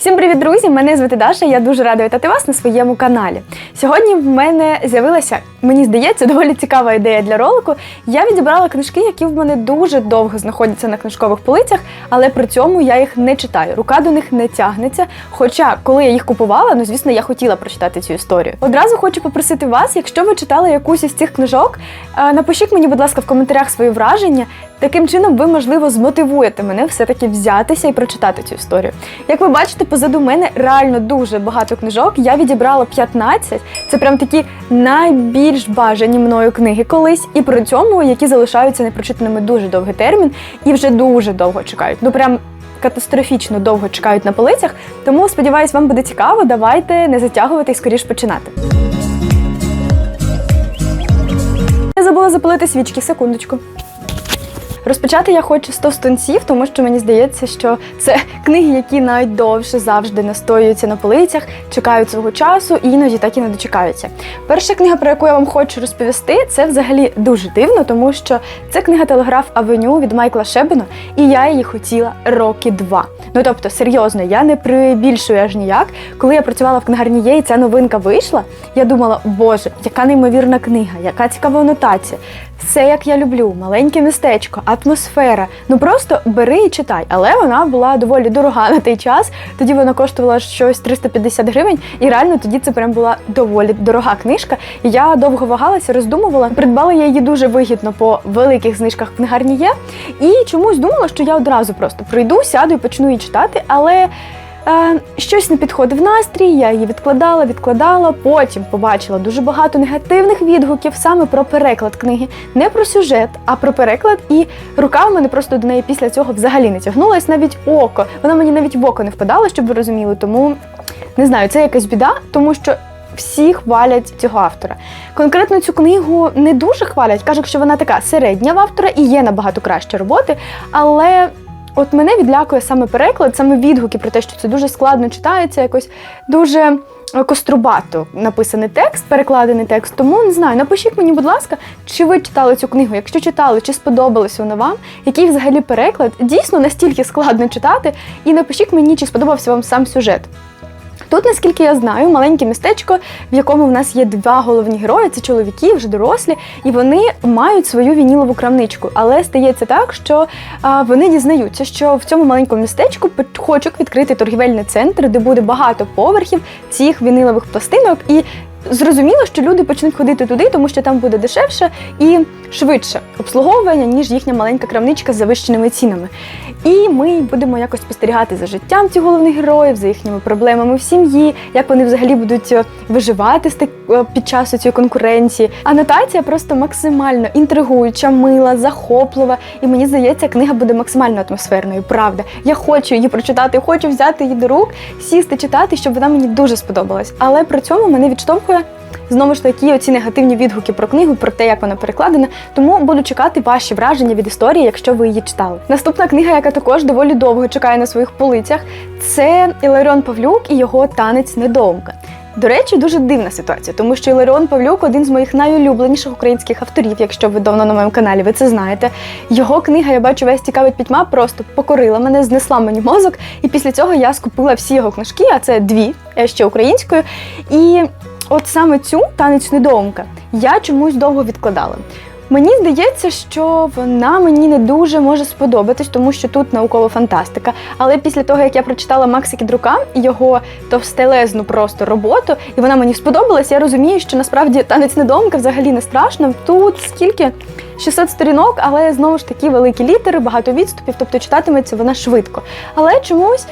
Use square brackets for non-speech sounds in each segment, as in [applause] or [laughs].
Всім привіт, друзі! Мене звати Даша. Я дуже рада вітати вас на своєму каналі. Сьогодні в мене з'явилася, мені здається, доволі цікава ідея для ролику. Я відібрала книжки, які в мене дуже довго знаходяться на книжкових полицях, але при цьому я їх не читаю. Рука до них не тягнеться. Хоча, коли я їх купувала, ну звісно, я хотіла прочитати цю історію. Одразу хочу попросити вас, якщо ви читали якусь із цих книжок, е, напишіть мені, будь ласка, в коментарях свої враження. Таким чином, ви, можливо, змотивуєте мене все-таки взятися і прочитати цю історію. Як ви бачите, позаду мене реально дуже багато книжок. Я відібрала 15. Це прям такі найбільш бажані мною книги колись, і при цьому, які залишаються непрочитаними дуже довгий термін і вже дуже довго чекають. Ну прям катастрофічно довго чекають на полицях. Тому сподіваюсь, вам буде цікаво. Давайте не затягувати і скоріш починати. Я забула запалити свічки, секундочку. Розпочати я хочу з товстунців, тому що мені здається, що це книги, які найдовше завжди настоюються на полицях, чекають свого часу і іноді так і не дочекаються. Перша книга, про яку я вам хочу розповісти, це взагалі дуже дивно, тому що це книга Телеграф Авеню від Майкла Шебена, і я її хотіла роки два. Ну тобто, серйозно, я не прибільшую аж ніяк. Коли я працювала в книгарні «Є» і ця новинка вийшла, я думала, боже, яка неймовірна книга, яка цікава анотація. Все, як я люблю, маленьке містечко, атмосфера. Ну просто бери і читай. Але вона була доволі дорога на той час. Тоді вона коштувала щось 350 гривень, і реально тоді це прям була доволі дорога книжка. І я довго вагалася, роздумувала. Придбала я її дуже вигідно по великих знижках книгарні є. І чомусь думала, що я одразу просто прийду, сяду і почну її читати, але. Е, щось не підходив настрій, я її відкладала, відкладала. Потім побачила дуже багато негативних відгуків саме про переклад книги, не про сюжет, а про переклад. І рука в мене просто до неї після цього взагалі не тягнулась, навіть око. Вона мені навіть в око не впадала, щоб ви розуміли. Тому не знаю, це якась біда, тому що. Всі хвалять цього автора. Конкретно цю книгу не дуже хвалять, кажуть, що вона така середня в автора і є набагато кращі роботи, але От мене відлякує саме переклад, саме відгуки про те, що це дуже складно читається, якось дуже е, кострубато написаний текст, перекладений текст. Тому не знаю, напишіть мені, будь ласка, чи ви читали цю книгу? Якщо читали, чи сподобалася вона вам, який взагалі переклад дійсно настільки складно читати, і напишіть мені, чи сподобався вам сам сюжет. Тут, наскільки я знаю, маленьке містечко, в якому в нас є два головні герої, це чоловіки, вже дорослі, і вони мають свою вінілову крамничку. Але стається так, що а, вони дізнаються, що в цьому маленькому містечку хочуть відкрити торгівельний центр, де буде багато поверхів цих вінилових пластинок. І зрозуміло, що люди почнуть ходити туди, тому що там буде дешевше і швидше обслуговування, ніж їхня маленька крамничка з завищеними цінами. І ми будемо якось спостерігати за життям цих головних героїв, за їхніми проблемами в сім'ї, як вони взагалі будуть е, виживати е, під час цієї конкуренції. Анотація просто максимально інтригуюча, мила, захоплива. І мені здається, книга буде максимально атмосферною. Правда, я хочу її прочитати, хочу взяти її до рук, сісти читати, щоб вона мені дуже сподобалась. Але при цьому мене відштовхує. Знову ж таки, оці негативні відгуки про книгу, про те, як вона перекладена. Тому буду чекати ваші враження від історії, якщо ви її читали. Наступна книга, яка також доволі довго чекає на своїх полицях, це Іларіон Павлюк і його танець недоумка. До речі, дуже дивна ситуація, тому що Іларіон Павлюк один з моїх найулюбленіших українських авторів, якщо ви давно на моєму каналі, ви це знаєте. Його книга, я бачу, весь цікавить пітьма, просто покорила мене, знесла мені мозок. І після цього я скупила всі його книжки, а це дві ще українською. І от саме цю танець недоумка я чомусь довго відкладала. Мені здається, що вона мені не дуже може сподобатись, тому що тут наукова фантастика. Але після того, як я прочитала Макса Кідрука, його товстелезну просто роботу, і вона мені сподобалась, я розумію, що насправді танець недоумка взагалі не страшно. Тут скільки 600 сторінок, але знову ж таки великі літери, багато відступів, тобто читатиметься вона швидко. Але чомусь.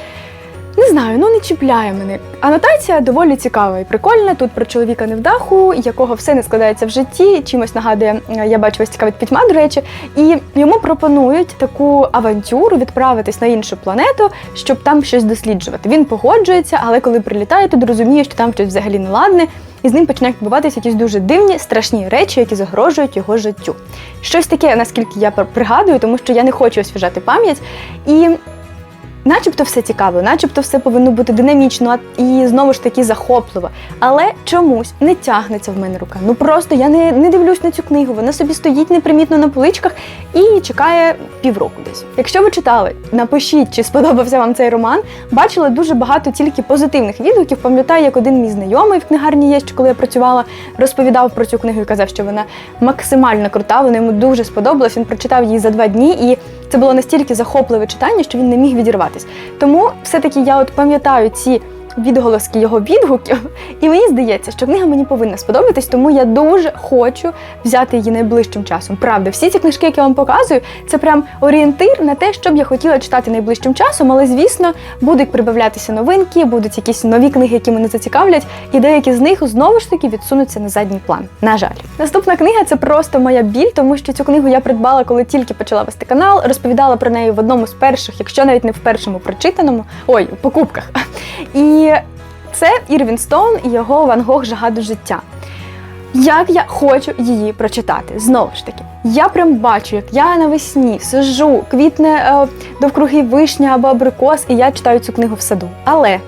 Не знаю, ну не чіпляє мене. Анотація доволі цікава і прикольна. Тут про чоловіка невдаху, якого все не складається в житті. Чимось нагадує, я бачу, вас цікавить пітьма, до речі, і йому пропонують таку авантюру відправитись на іншу планету, щоб там щось досліджувати. Він погоджується, але коли прилітає, тут розуміє, що там щось взагалі неладне, і з ним починають відбуватися якісь дуже дивні, страшні речі, які загрожують його життю. Щось таке, наскільки я пригадую, тому що я не хочу освіжати пам'ять. І начебто все цікаво, начебто все повинно бути динамічно і знову ж таки захопливо. Але чомусь не тягнеться в мене рука. Ну просто я не, не дивлюсь на цю книгу. Вона собі стоїть непримітно на поличках і чекає півроку десь. Якщо ви читали, напишіть, чи сподобався вам цей роман. Бачила дуже багато тільки позитивних відгуків. Пам'ятаю, як один мій знайомий в книгарні є, коли я працювала, розповідав про цю книгу і казав, що вона максимально крута. Вона йому дуже сподобалась. Він прочитав її за два дні, і це було настільки захопливе читання, що він не міг відірватись. Тому все-таки я от пам'ятаю ці. Відголоски його відгуків, і мені здається, що книга мені повинна сподобатись, тому я дуже хочу взяти її найближчим часом. Правда, всі ці книжки, які я вам показую, це прям орієнтир на те, що б я хотіла читати найближчим часом, але звісно, будуть прибавлятися новинки, будуть якісь нові книги, які мене зацікавлять, і деякі з них знову ж таки відсунуться на задній план. На жаль, наступна книга це просто моя біль, тому що цю книгу я придбала, коли тільки почала вести канал, розповідала про неї в одному з перших, якщо навіть не в першому прочитаному, ой, покупках. І це Ірвін Стоун і його Ван Гог Жага до життя. Як я хочу її прочитати. Знову ж таки, я прям бачу, як я навесні сижу, квітне е, довкруги вишня або абрикос, і я читаю цю книгу в саду. Але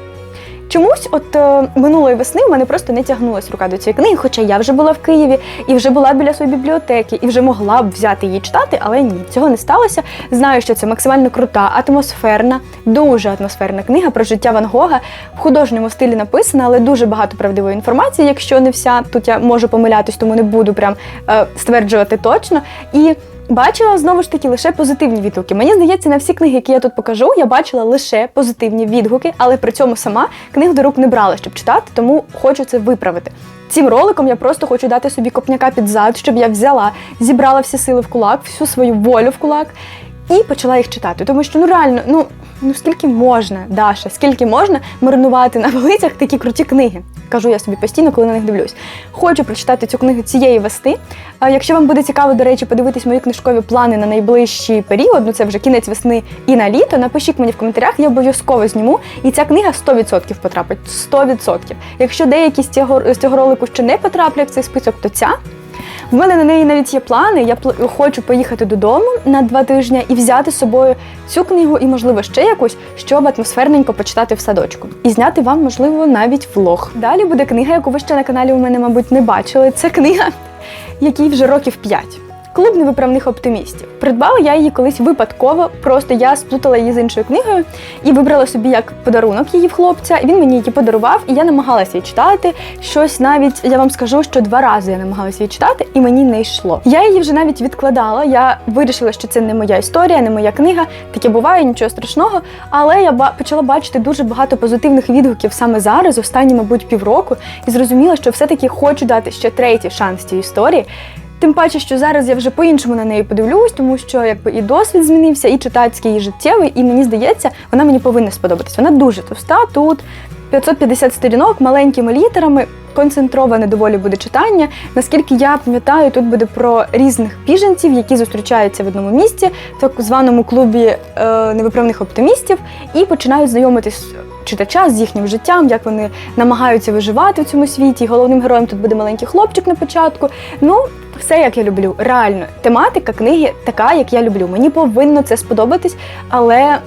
чомусь, от е, минулої весни, в мене просто не тягнулась рука до цієї книги, хоча я вже була в Києві і вже була біля своєї бібліотеки, і вже могла б взяти її читати, але ні, цього не сталося. Знаю, що це максимально крута, атмосферна, дуже атмосферна книга про життя Ван Гога. В художньому стилі написана, але дуже багато правдивої інформації, якщо не вся. Тут я можу помилятись, тому не буду прям е, стверджувати точно. І Бачила знову ж таки лише позитивні відгуки. Мені здається, на всі книги, які я тут покажу, я бачила лише позитивні відгуки, але при цьому сама книг до рук не брала, щоб читати, тому хочу це виправити. Цим роликом я просто хочу дати собі копняка під зад, щоб я взяла, зібрала всі сили в кулак, всю свою волю в кулак і почала їх читати. Тому що ну реально, ну ну скільки можна, Даша, скільки можна марнувати на полицях такі круті книги. Кажу я собі постійно, коли на них дивлюсь. Хочу прочитати цю книгу цієї весни. Якщо вам буде цікаво, до речі, подивитись мої книжкові плани на найближчий період, ну це вже кінець весни і на літо, напишіть мені в коментарях, я обов'язково зніму. І ця книга 100% потрапить. 100%. Якщо деякі з цього, з цього ролику ще не потраплять в цей список, то ця. В мене на неї навіть є плани. Я хочу поїхати додому на два тижні і взяти з собою цю книгу і, можливо, ще якусь, щоб атмосферненько почитати в садочку. І зняти вам, можливо, навіть влог. Далі буде книга, яку ви ще на каналі у мене, мабуть, не бачили. Це книга, якій вже років 5. Клуб невиправних оптимістів. Придбала я її колись випадково, просто я сплутала її з іншою книгою і вибрала собі як подарунок її в хлопця. Він мені її подарував, і я намагалася її читати. Щось навіть я вам скажу, що два рази я намагалася її читати, і мені не йшло. Я її вже навіть відкладала. Я вирішила, що це не моя історія, не моя книга. Таке буває, нічого страшного. Але я почала бачити дуже багато позитивних відгуків саме зараз, останні, мабуть, півроку, і зрозуміла, що все-таки хочу дати ще третій шанс цій історії. Тим паче, що зараз я вже по-іншому на неї подивлюсь, тому що якби і досвід змінився, і читацький, і життєвий, і мені здається, вона мені повинна сподобатись. Вона дуже товста. Тут 550 сторінок маленькими літерами. Концентроване доволі буде читання. Наскільки я пам'ятаю, тут буде про різних біженців, які зустрічаються в одному місці, в так званому клубі е, невиправних оптимістів, і починають знайомитись читача з їхнім життям, як вони намагаються виживати в цьому світі. Головним героєм тут буде маленький хлопчик на початку. Ну, все як я люблю. Реально, тематика книги така, як я люблю. Мені повинно це сподобатись, але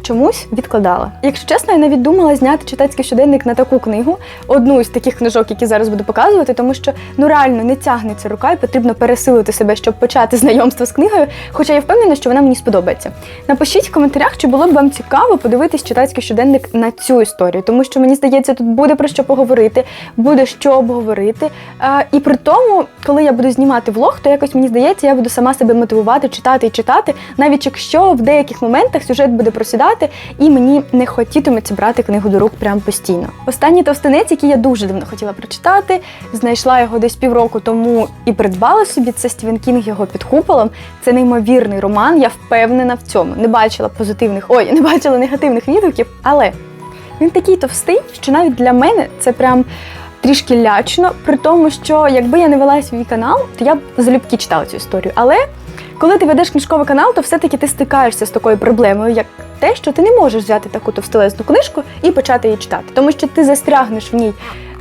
чомусь відкладала. Якщо чесно, я навіть думала зняти читацький щоденник на таку книгу, одну із таких книжок, які зараз буду показувати, тому що ну реально не тягнеться рука, і потрібно пересилити себе, щоб почати знайомство з книгою. Хоча я впевнена, що вона мені сподобається. Напишіть в коментарях, чи було б вам цікаво подивитись читацький щоденник на цю історію, тому що мені здається, тут буде про що поговорити, буде що обговорити. А, і при тому, коли я буду знімати влог, то якось мені здається, я буду сама себе мотивувати, читати і читати, навіть якщо в деяких моментах сюжет буде просідати, і мені не хотітиметься брати книгу до рук прям постійно. Останній товстинець, який я дуже давно хотіла прочитати, знайшла його десь півроку тому і придбала собі. Це Стівен Кінг його під куполом. Це неймовірний роман. Я впевнена в цьому. Не бачила позитивних, ой, не бачила негативних відгуків, але він такий товстий, що навіть для мене це прям. Трішки лячно, при тому, що якби я не вела свій канал, то я б залюбки читала цю історію. Але коли ти ведеш книжковий канал, то все-таки ти стикаєшся з такою проблемою, як те, що ти не можеш взяти таку товстелезну книжку і почати її читати, тому що ти застрягнеш в ній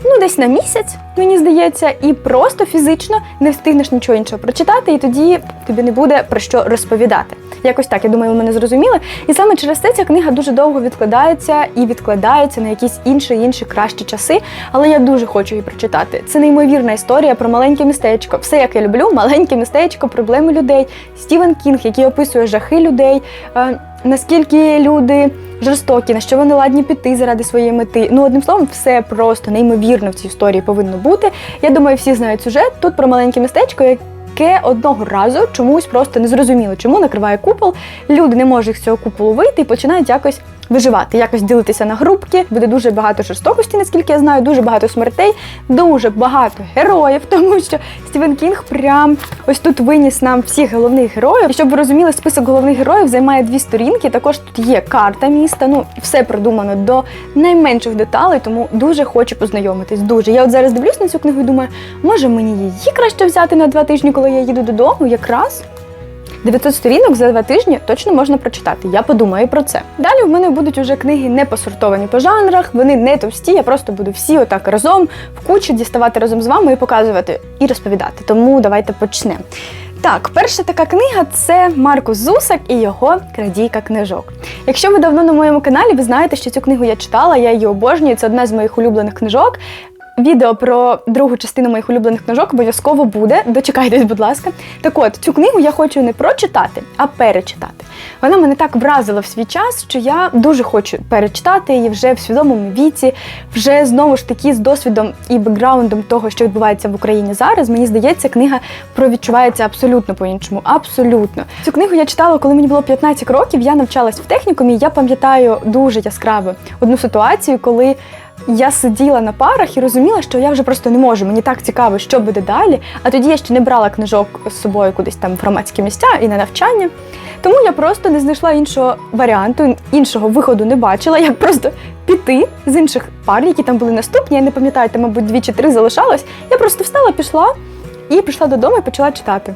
ну десь на місяць, мені здається, і просто фізично не встигнеш нічого іншого прочитати, і тоді тобі не буде про що розповідати. Якось так, я думаю, ви мене зрозуміли. І саме через це ця книга дуже довго відкладається і відкладається на якісь інші інші кращі часи. Але я дуже хочу її прочитати. Це неймовірна історія про маленьке містечко. Все, як я люблю, маленьке містечко, проблеми людей. Стівен Кінг, який описує жахи людей. Наскільки люди жорстокі, на що вони ладні піти заради своєї мети. Ну, одним словом, все просто неймовірно в цій історії повинно бути. Я думаю, всі знають сюжет. Тут про маленьке містечко, яке одного разу чомусь просто не зрозуміло, чому накриває купол. Люди не можуть з цього куполу вийти і починають якось виживати, якось ділитися на групки. Буде дуже багато жорстокості, наскільки я знаю, дуже багато смертей, дуже багато героїв, [laughs] тому що Стівен Кінг прям ось тут виніс нам всіх головних героїв. І щоб ви розуміли, список головних героїв займає дві сторінки. Також тут є карта міста. Ну все продумано до найменших деталей, тому дуже хочу познайомитись. Дуже. Я от зараз дивлюсь на цю книгу і думаю, може мені її краще взяти на два тижні, коли я їду додому, якраз. 900 сторінок за два тижні точно можна прочитати. Я подумаю про це. Далі в мене будуть уже книги не посортовані по жанрах, вони не товсті. Я просто буду всі отак разом в кучу діставати разом з вами і показувати і розповідати. Тому давайте почнемо. Так, перша така книга це Маркус Зусак і його крадійка книжок. Якщо ви давно на моєму каналі, ви знаєте, що цю книгу я читала, я її обожнюю. Це одна з моїх улюблених книжок. Відео про другу частину моїх улюблених книжок обов'язково буде. Дочекайтесь, будь ласка. Так от, цю книгу я хочу не прочитати, а перечитати. Вона мене так вразила в свій час, що я дуже хочу перечитати її вже в свідомому віці, вже знову ж таки з досвідом і бекграундом того, що відбувається в Україні зараз. Мені здається, книга провідчувається абсолютно по-іншому. Абсолютно. Цю книгу я читала, коли мені було 15 років. Я навчалась в технікумі. Я пам'ятаю дуже яскраво одну ситуацію, коли. Я сиділа на парах і розуміла, що я вже просто не можу. Мені так цікаво, що буде далі. А тоді я ще не брала книжок з собою кудись там в громадські місця і на навчання. Тому я просто не знайшла іншого варіанту, іншого виходу не бачила, як просто піти з інших пар, які там були наступні. Я не пам'ятаю, там, мабуть, дві чи три залишалось. Я просто встала, пішла і прийшла додому і почала читати.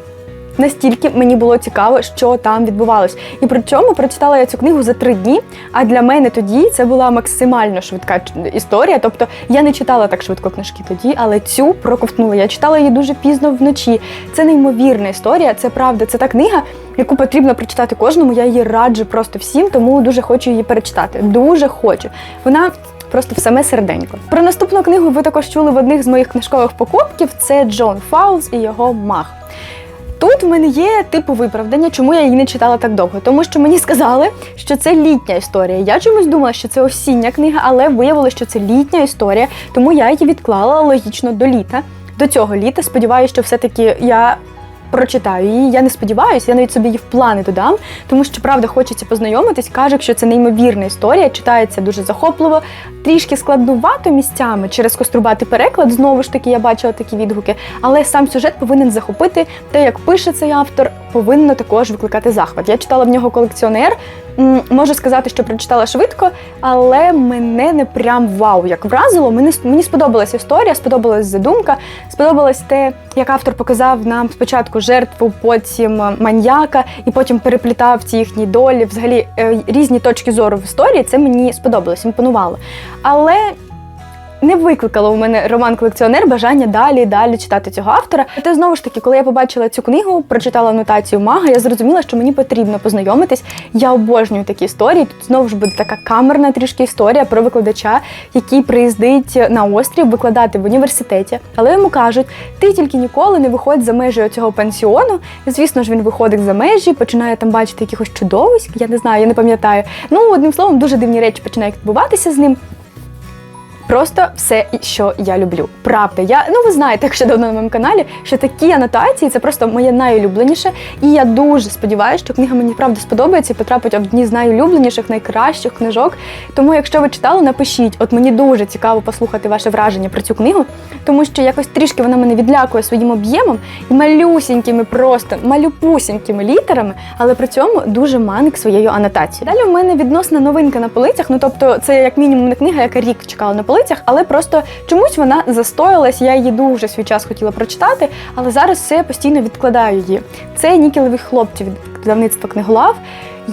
Настільки мені було цікаво, що там відбувалось. І при чому прочитала я цю книгу за три дні. А для мене тоді це була максимально швидка історія. Тобто я не читала так швидко книжки тоді, але цю проковтнула. Я читала її дуже пізно вночі. Це неймовірна історія, це правда. Це та книга, яку потрібно прочитати кожному. Я її раджу просто всім, тому дуже хочу її перечитати. Дуже хочу. Вона. Просто в саме серденько. Про наступну книгу ви також чули в одних з моїх книжкових покупків. Це Джон Фаулс і його мах. Тут в мене є типу виправдання, чому я її не читала так довго. Тому що мені сказали, що це літня історія. Я чомусь думала, що це осіння книга, але виявилося, що це літня історія, тому я її відклала логічно до літа. До цього літа. Сподіваюся, що все-таки я прочитаю її. Я не сподіваюся, я навіть собі її в плани додам, тому що правда хочеться познайомитись. Кажуть, що це неймовірна історія, читається дуже захопливо, трішки складнувато місцями через кострубатий переклад. Знову ж таки, я бачила такі відгуки, але сам сюжет повинен захопити. Те, як пише цей автор, повинно також викликати захват. Я читала в нього колекціонер. Можу сказати, що прочитала швидко, але мене не прям вау, як вразило. Мені, мені сподобалась історія, сподобалась задумка, сподобалось те, як автор показав нам спочатку жертву, потім е, маньяка, і потім переплітав ці їхні долі. Взагалі е, різні точки зору в історії. Це мені сподобалось, імпонувало. Але не викликало у мене роман колекціонер бажання далі і далі читати цього автора. Проте знову ж таки, коли я побачила цю книгу, прочитала анотацію мага, я зрозуміла, що мені потрібно познайомитись. Я обожнюю такі історії. Тут знову ж буде така камерна трішки історія про викладача, який приїздить на острів викладати в університеті. Але йому кажуть, ти тільки ніколи не виходь за межі цього пансіону. Звісно ж, він виходить за межі, починає там бачити якихось чудовиськ. Я не знаю, я не пам'ятаю. Ну, одним словом, дуже дивні речі починають відбуватися з ним. Просто все, що я люблю. Правда, я ну ви знаєте, якщо давно на моєму каналі, що такі анотації це просто моє найулюбленіше. І я дуже сподіваюся, що книга мені правда сподобається і потрапить в одні з найулюбленіших, найкращих книжок. Тому, якщо ви читали, напишіть. От мені дуже цікаво послухати ваше враження про цю книгу, тому що якось трішки вона мене відлякує своїм об'ємом і малюсінькими, просто малюпусінькими літерами, але при цьому дуже манить своєю анотацією. Далі в мене відносна новинка на полицях. Ну тобто, це як мінімум не книга, яка рік чекала на полицях, але просто чомусь вона застоялась. Я її дуже свій час хотіла прочитати, але зараз все постійно відкладаю її. Це нікелеві хлопці від видавництва книголав.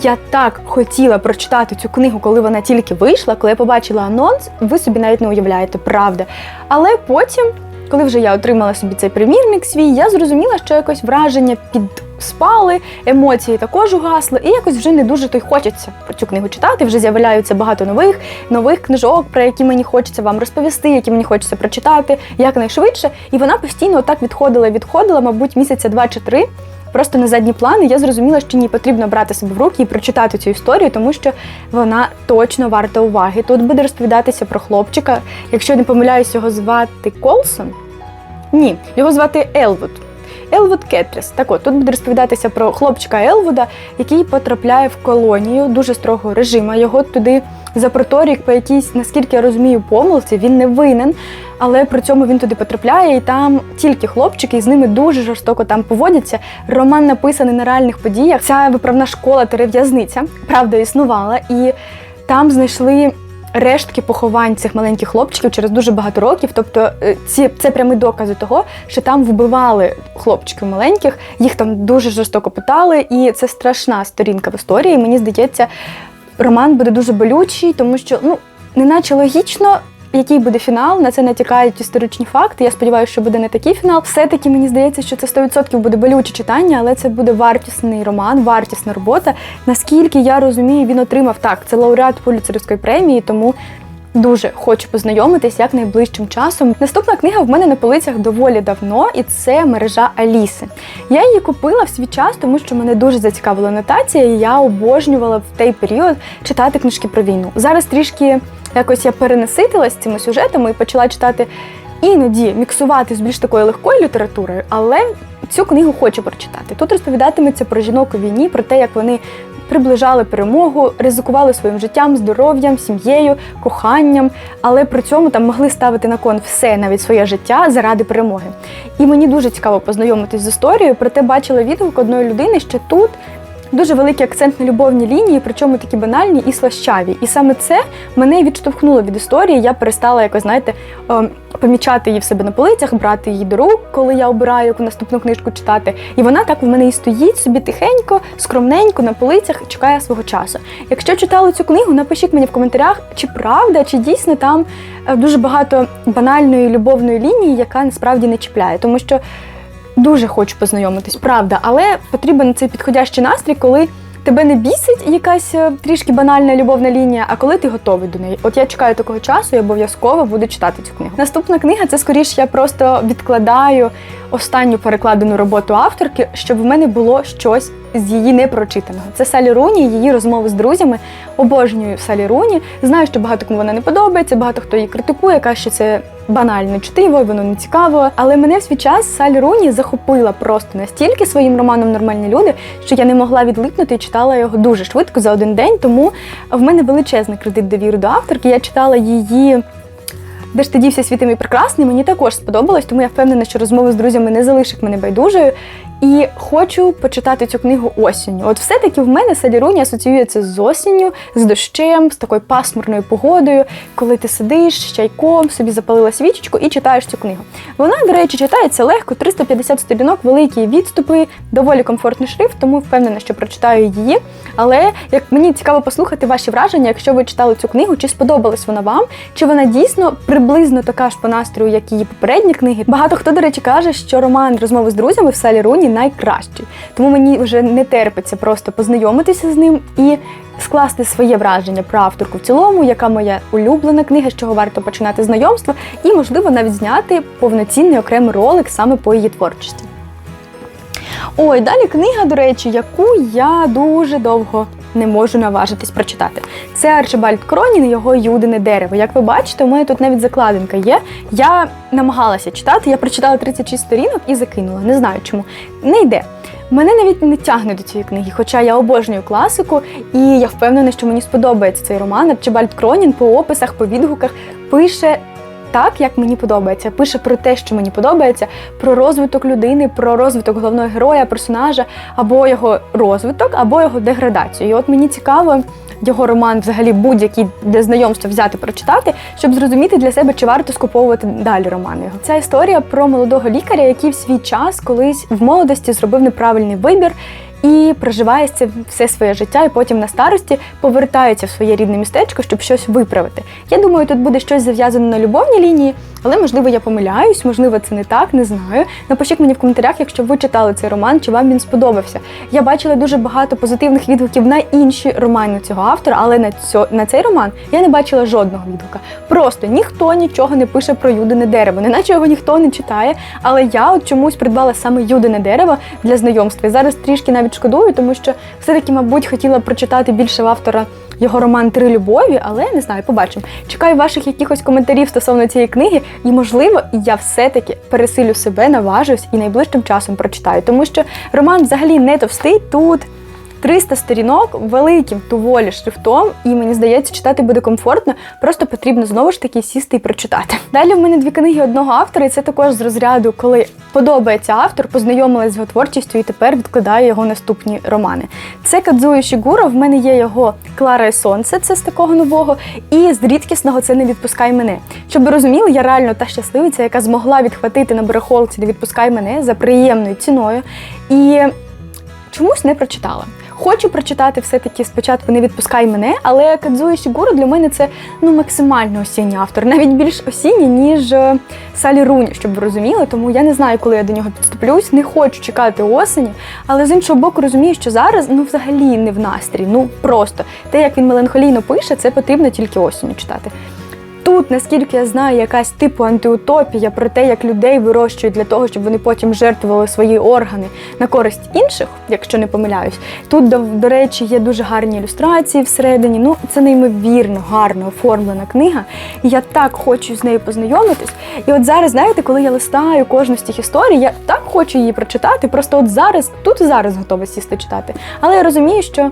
Я так хотіла прочитати цю книгу, коли вона тільки вийшла, коли я побачила анонс, ви собі навіть не уявляєте, правда. Але потім, коли вже я отримала собі цей примірник свій, я зрозуміла, що якось враження підспали, емоції також угасли, і якось вже не дуже то й хочеться про цю книгу читати. Вже з'являються багато нових нових книжок, про які мені хочеться вам розповісти, які мені хочеться прочитати якнайшвидше. І вона постійно так відходила, відходила, мабуть, місяця два чи три. Просто на задні плани я зрозуміла, що ні потрібно брати себе в руки і прочитати цю історію, тому що вона точно варта уваги. Тут буде розповідатися про хлопчика. Якщо не помиляюсь, його звати Колсон. Ні, його звати Елвуд. Елвуд Кетріс. Так от тут буде розповідатися про хлопчика Елвуда, який потрапляє в колонію дуже строгого режиму. Його туди запроторюють по якійсь, наскільки я розумію, помилці. Він не винен, але при цьому він туди потрапляє, і там тільки хлопчики, і з ними дуже жорстоко там поводяться. Роман написаний на реальних подіях. Ця виправна школа в'язниця, правда, існувала, і там знайшли. Рештки поховань цих маленьких хлопчиків через дуже багато років. Тобто, е, ці це прямі докази того, що там вбивали хлопчиків маленьких, їх там дуже жорстоко питали, і це страшна сторінка в історії. Мені здається, роман буде дуже болючий, тому що ну неначе логічно. Який буде фінал, на це натякають історичні факти. Я сподіваюся, що буде не такий фінал. Все-таки мені здається, що це 100% буде болюче читання, але це буде вартісний роман, вартісна робота. Наскільки я розумію, він отримав так. Це лауреат Пуліцерівської премії, тому дуже хочу познайомитись як найближчим часом. Наступна книга в мене на полицях доволі давно, і це мережа Аліси. Я її купила в свій час, тому що мене дуже зацікавила нотація, і я обожнювала в той період читати книжки про війну. Зараз трішки. Якось я перенаситилась цими сюжетами і почала читати іноді міксувати з більш такою легкою літературою, але цю книгу хочу прочитати. Тут розповідатиметься про жінок у війні, про те, як вони приближали перемогу, ризикували своїм життям, здоров'ям, сім'єю, коханням, але при цьому там могли ставити на кон все, навіть своє життя заради перемоги. І мені дуже цікаво познайомитись з історією, проте бачила відгук одної людини, що тут Дуже великий акцент на любовні лінії, причому такі банальні і слащаві. І саме це мене відштовхнуло від історії. Я перестала якось, знаєте, ем, помічати її в себе на полицях, брати її до рук, коли я обираю яку наступну книжку читати. І вона так в мене і стоїть собі тихенько, скромненько на полицях, чекає свого часу. Якщо читали цю книгу, напишіть мені в коментарях, чи правда, чи дійсно там е, дуже багато банальної любовної лінії, яка насправді не чіпляє, тому що. Дуже хочу познайомитись, правда, але потрібен цей підходящий настрій, коли тебе не бісить якась е, трішки банальна любовна лінія, а коли ти готовий до неї. От я чекаю такого часу і обов'язково буду читати цю книгу. Наступна книга це скоріш я просто відкладаю останню перекладену роботу авторки, щоб в мене було щось з її непрочитаного. Це Салі Руні, її розмови з друзями. Обожнюю Салі Руні. Знаю, що багато кому вона не подобається, багато хто її критикує, каже, що це банально чтиво, воно не цікаво. Але мене в свій час Салі Руні захопила просто настільки своїм романом Нормальні люди, що я не могла відлипнути і читала його дуже швидко за один день. Тому в мене величезний кредит довіри до авторки. Я читала її. Де ж ти дівся світим і прекрасний, мені також сподобалось, тому я впевнена, що розмови з друзями не залишить мене байдужою. І хочу почитати цю книгу осінню. От все-таки в мене Саліруні асоціюється з осінню, з дощем, з такою пасмурною погодою, коли ти сидиш з чайком, собі запалила свічечку і читаєш цю книгу. Вона, до речі, читається легко, 350 сторінок, великі відступи, доволі комфортний шрифт, тому впевнена, що прочитаю її. Але як мені цікаво послухати ваші враження, якщо ви читали цю книгу, чи сподобалась вона вам, чи вона дійсно приблизно така ж по настрою, як її попередні книги. Багато хто, до речі, каже, що роман розмови з друзями в Салі Руні найкращий. Тому мені вже не терпиться просто познайомитися з ним і скласти своє враження про авторку в цілому, яка моя улюблена книга, з чого варто починати знайомство, і, можливо, навіть зняти повноцінний окремий ролик саме по її творчості. Ой, далі книга, до речі, яку я дуже довго не можу наважитись прочитати. Це Арчибальд Кронін і його Юдине дерево. Як ви бачите, у мене тут навіть закладинка є. Я намагалася читати, я прочитала 36 сторінок і закинула. Не знаю чому. Не йде. Мене навіть не тягне до цієї книги, хоча я обожнюю класику, і я впевнена, що мені сподобається цей роман. Арчибальд Кронін по описах, по відгуках пише так, як мені подобається. Пише про те, що мені подобається, про розвиток людини, про розвиток головного героя, персонажа, або його розвиток, або його деградацію. І от мені цікаво. Його роман, взагалі, будь-який для знайомства взяти прочитати, щоб зрозуміти для себе, чи варто скуповувати далі роман його. Ця історія про молодого лікаря, який в свій час колись в молодості зробив неправильний вибір і проживає це все своє життя, і потім на старості повертається в своє рідне містечко, щоб щось виправити. Я думаю, тут буде щось зав'язане на любовній лінії, але можливо я помиляюсь, можливо, це не так, не знаю. Напишіть мені в коментарях, якщо ви читали цей роман, чи вам він сподобався. Я бачила дуже багато позитивних відгуків на інші романи цього автора, але на цьо, на цей роман я не бачила жодного відгука. Просто ніхто нічого не пише про юдине дерево, неначе його ніхто не читає. Але я от чомусь придбала саме юдине дерево для знайомства. І зараз трішки навіть шкодую, тому що все-таки, мабуть, хотіла прочитати більше в автора його роман Три любові, але не знаю, побачимо. Чекаю ваших якихось коментарів стосовно цієї книги, і можливо, я все-таки пересилю себе, наважусь і найближчим часом прочитаю, тому що роман взагалі не товстий тут. 300 сторінок великим доволі шрифтом, і мені здається, читати буде комфортно, просто потрібно знову ж таки сісти і прочитати. Далі в мене дві книги одного автора, і це також з розряду, коли подобається автор, познайомилась з його творчістю і тепер відкладаю його наступні романи. Це Кадзуо Шігуро, в мене є його Клара і Сонце, це з такого нового, і з рідкісного це не відпускай мене. Щоб ви розуміли, я реально та щасливиця, яка змогла відхватити на берехолці не відпускай мене за приємною ціною. І чомусь не прочитала. Хочу прочитати все-таки спочатку не відпускай мене, але Кадзуо Шігуро для мене це ну максимально осінній автор, навіть більш осінній, ніж е, Салі Руні, щоб ви розуміли. Тому я не знаю, коли я до нього підступлюсь, не хочу чекати осені, але з іншого боку розумію, що зараз ну взагалі не в настрій. Ну просто те, як він меланхолійно пише, це потрібно тільки осінню читати. Тут, наскільки я знаю, якась типу антиутопія про те, як людей вирощують для того, щоб вони потім жертвували свої органи на користь інших, якщо не помиляюсь. Тут, до, до речі, є дуже гарні ілюстрації всередині. Ну, це неймовірно гарно оформлена книга. І я так хочу з нею познайомитись. І от зараз, знаєте, коли я листаю кожну з цих історій, я так хочу її прочитати. Просто от зараз, тут зараз готова сісти читати. Але я розумію, що.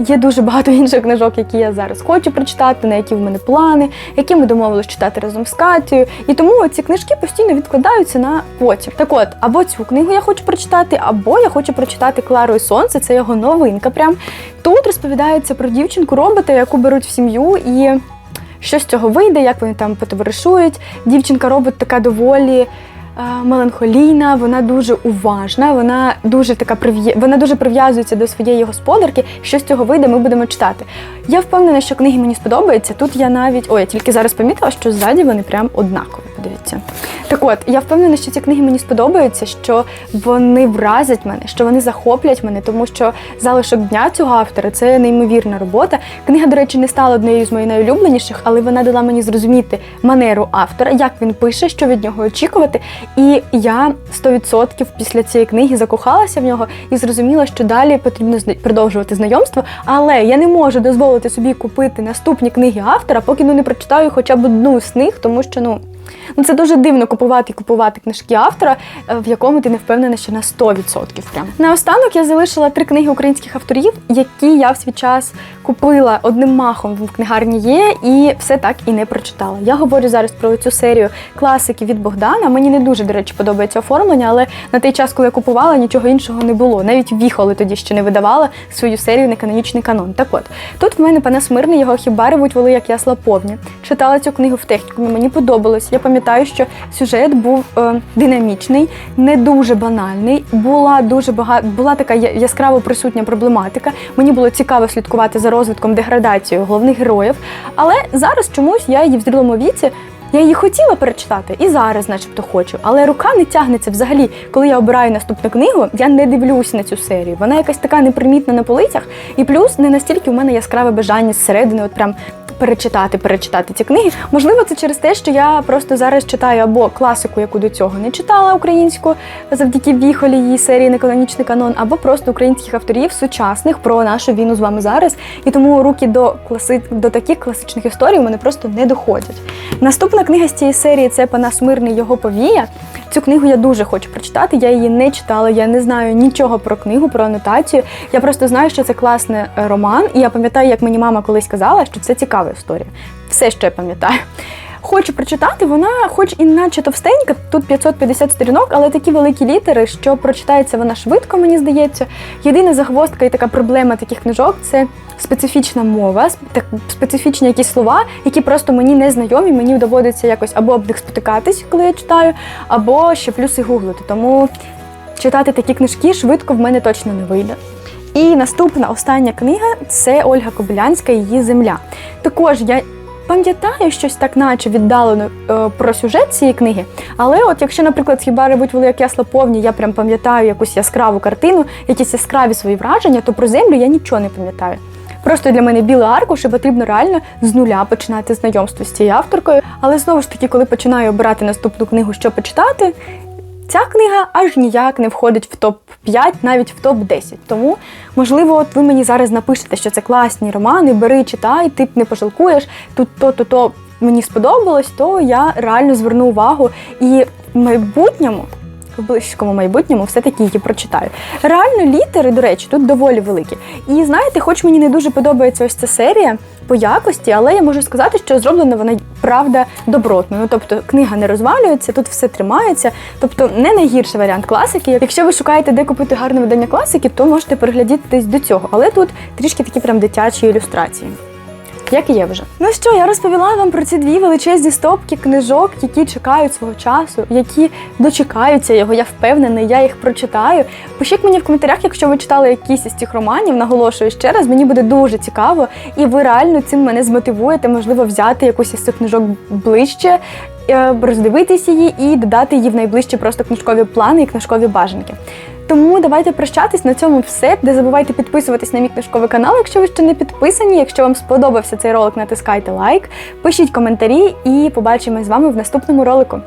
Є дуже багато [laughs] інших книжок, які я зараз хочу прочитати, на які в мене плани, які ми домовились читати разом з Катєю. І тому ці книжки постійно відкладаються на потім. Так от, або цю книгу я хочу прочитати, або я хочу прочитати Клару і Сонце, це його новинка. Прям тут розповідається про дівчинку робота, яку беруть в сім'ю і. Що з цього вийде, як вони там потоваришують. Дівчинка робот така доволі меланхолійна, вона дуже уважна, вона дуже така прив'я... вона дуже прив'язується до своєї господарки. Що з цього вийде, ми будемо читати. Я впевнена, що книги мені сподобаються. Тут я навіть ой, я тільки зараз помітила, що ззаді вони прям однакові. Подивіться. Так от, я впевнена, що ці книги мені сподобаються, що вони вразять мене, що вони захоплять мене, тому що залишок дня цього автора це неймовірна робота. Книга, до речі, не стала однією з моїх найулюбленіших, але вона дала мені зрозуміти манеру автора, як він пише, що від нього очікувати. І я 100% після цієї книги закохалася в нього і зрозуміла, що далі потрібно продовжувати знайомство. Але я не можу дозволити собі купити наступні книги автора, поки ну не прочитаю хоча б одну з них, тому що ну. Ну, це дуже дивно купувати і купувати книжки автора, е, в якому ти не впевнена, що на 100% прям. Наостанок я залишила три книги українських авторів, які я в свій час купила одним махом в книгарні є, і все так і не прочитала. Я говорю зараз про цю серію класики від Богдана. Мені не дуже, до речі, подобається оформлення, але на той час, коли я купувала, нічого іншого не було. Навіть віхоли тоді ще не видавала свою серію Неканонічний канон. Так от, тут в мене Панас Мирний, його хіба ревуть воли, як ясла повні. Читала цю книгу в технікумі, мені подобалось. Я пам'ятаю, що сюжет був е, динамічний, не дуже банальний. Була дуже багато, була така яскраво присутня проблематика. Мені було цікаво слідкувати за розвитком деградації головних героїв. Але зараз чомусь я її в зрілому віці. Я її хотіла перечитати і зараз, начебто, хочу, але рука не тягнеться взагалі. Коли я обираю наступну книгу, я не дивлюсь на цю серію. Вона якась така непримітна на полицях, і плюс не настільки у мене яскраве бажання зсередини, от прям перечитати, перечитати ці книги. Можливо, це через те, що я просто зараз читаю або класику, яку до цього не читала українську, завдяки віхолі її серії Неканонічний канон, або просто українських авторів сучасних про нашу війну з вами зараз. І тому руки до класи... до таких класичних історій мене просто не доходять. Наступна книга з цієї серії це Панас Мирний його повія. Цю книгу я дуже хочу прочитати. Я її не читала, я не знаю нічого про книгу, про анотацію. Я просто знаю, що це класний роман, і я пам'ятаю, як мені мама колись казала, що це цікава історія. Все, що я пам'ятаю. Хочу прочитати, вона, хоч і наче товстенька, тут 550 сторінок, але такі великі літери, що прочитається вона швидко, мені здається. Єдина загвоздка і така проблема таких книжок це специфічна мова, специфічні якісь слова, які просто мені не знайомі. Мені доводиться якось або об них спотикатись, коли я читаю, або ще плюси гуглити. Тому читати такі книжки швидко в мене точно не вийде. І наступна остання книга це Ольга Кобилянська Її земля. Також я пам'ятаю щось так, наче віддалено е, про сюжет цієї книги. Але от якщо, наприклад, хіба рибуть велике ясла повні, я прям пам'ятаю якусь яскраву картину, якісь яскраві свої враження, то про землю я нічого не пам'ятаю. Просто для мене білий аркуш, і потрібно реально з нуля починати знайомство з цією авторкою. Але знову ж таки, коли починаю обирати наступну книгу, що почитати, ця книга аж ніяк не входить в топ 5 навіть в топ 10 Тому, можливо, от ви мені зараз напишете, що це класні романи, бери, читай, ти не пожалкуєш, тут то-то то мені сподобалось, то я реально зверну увагу і в майбутньому. Близькому майбутньому все-таки її прочитаю. Реально, літери, до речі, тут доволі великі. І знаєте, хоч мені не дуже подобається ось ця серія по якості, але я можу сказати, що зроблена вона правда добротно. Ну тобто книга не розвалюється, тут все тримається. Тобто не найгірший варіант класики. Якщо ви шукаєте, де купити гарне видання класики, то можете переглядітись до цього. Але тут трішки такі прям дитячі ілюстрації. Як і є вже. Ну що, я розповіла вам про ці дві величезні стопки книжок, які чекають свого часу, які дочекаються його. Я впевнена, я їх прочитаю. Пишіть мені в коментарях, якщо ви читали якісь із цих романів, наголошую ще раз, мені буде дуже цікаво, і ви реально цим мене змотивуєте, можливо, взяти якусь із цих книжок ближче, е, роздивитись її і додати її в найближчі просто книжкові плани і книжкові бажанки. Тому давайте прощатись на цьому все. Не забувайте підписуватись на мій книжковий канал, якщо ви ще не підписані. Якщо вам сподобався цей ролик, натискайте лайк, пишіть коментарі і побачимось з вами в наступному ролику.